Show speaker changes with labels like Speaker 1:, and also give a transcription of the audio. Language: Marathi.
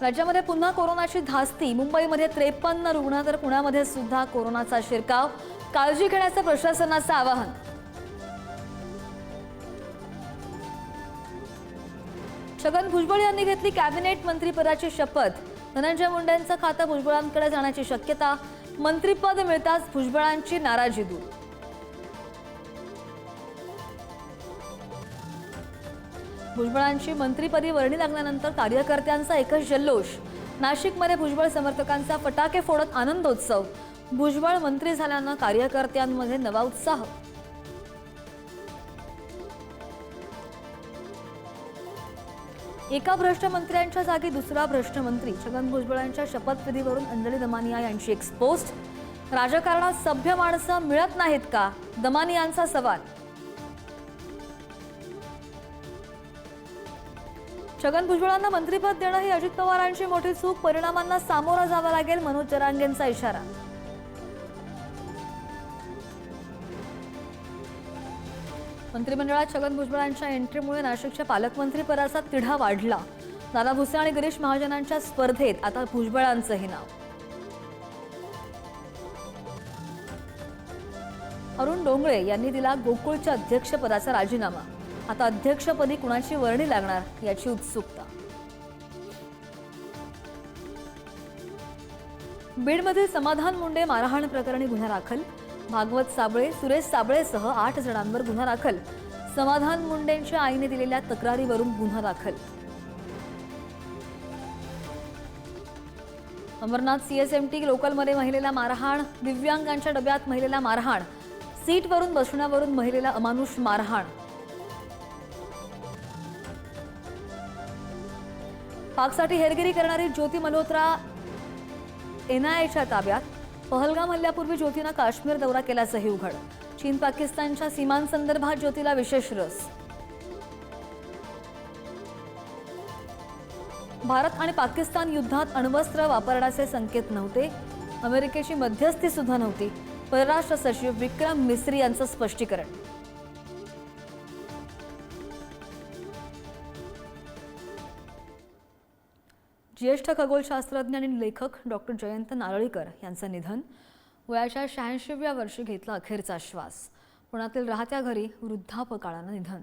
Speaker 1: राज्यामध्ये पुन्हा कोरोनाची धास्ती. मुंबईमध्ये त्रेपन्न रुग्ण तर पुण्यामध्ये सुद्धा कोरोनाचा शिरकाव. काळजी घेण्याचं प्रशासनाचं आवाहन. छगन भुजबळ यांनी घेतली कॅबिनेट मंत्रीपदाची शपथ. धनंजय मुंडेंचं खातं भुजबळांकडे जाण्याची शक्यता. मंत्रीपद मिळताच भुजबळांची नाराजी दूर. भुजबळांची मंत्रीपदी वर्णी लागल्यानंतर कार्यकर्त्यांचा एकच जल्लोष. नाशिकमध्ये भुजबळ समर्थकांचा फटाके फोडत आनंदोत्सव. भुजबळ मंत्री झाल्यानं कार्यकर्त्यांमध्ये नवा उत्साह. एका भ्रष्ट मंत्र्यांच्या जागी दुसरा भ्रष्ट मंत्री छगन भुजबळांच्या शपथविधीवरून अंजली दमानिया यांची एक्सपोस्ट राजकारणात सभ्य माणसं मिळत नाहीत का? दमानियांचा सवाल. छगन भुजबळांना मंत्रिपद देणं ही अजित पवारांची मोठी चूक. परिणामांना सामोरं जावं लागेल मनोज जरांगेंचा इशारा. मंत्रिमंडळात छगन भुजबळांच्या एंट्रीमुळे नाशिकच्या पालकमंत्रीपदाचा तिढा वाढला. दादा भुसे आणि गिरीश महाजनांच्या स्पर्धेत आता भुजबळांचंही नाव. अरुण डोंगळे यांनी दिला गोकुळच्या अध्यक्षपदाचा राजीनामा. आता अध्यक्षपदी कुणाची वर्णी लागणार याची उत्सुकता. बीडमधील समाधान मुंडे मारहाण प्रकरणी गुन्हा दाखल. भागवत साबळे सुरेश साबळेसह आठ जणांवर गुन्हा दाखल. समाधान मुंडेंच्या आईने दिलेल्या तक्रारीवरून गुन्हा दाखल. अमरनाथ सीएसएमटी लोकलमध्ये महिलेला मारहाण दिव्यांगांच्या डब्यात महिलेला मारहाण सीटवरून बसण्यावरून महिलेला अमानुष मारहाण. पाकसाठी हेरगिरी करणारी ज्योती मल्होत्रा एनआयएच्या ताब्यात. पहलगाम हल्ल्यापूर्वी ज्योतीनं काश्मीर दौरा केल्याचंही उघड. चीन पाकिस्तानच्या सीमांसंदर्भात ज्योतीला विशेष रस. भारत आणि पाकिस्तान युद्धात अण्वस्त्र वापरण्याचे संकेत नव्हते. अमेरिकेची मध्यस्थी सुद्धा नव्हती. परराष्ट्र सचिव विक्रम मिस्री यांचं स्पष्टीकरण. ज्येष्ठ खगोलशास्त्रज्ञ आणि लेखक डॉक्टर जयंत नारळीकर यांचं निधन वयाच्या शहाऐंशीव्या वर्षी घेतला अखेरचा श्वास. पुण्यातील राहत्या घरी वृद्धापकाळानं निधन.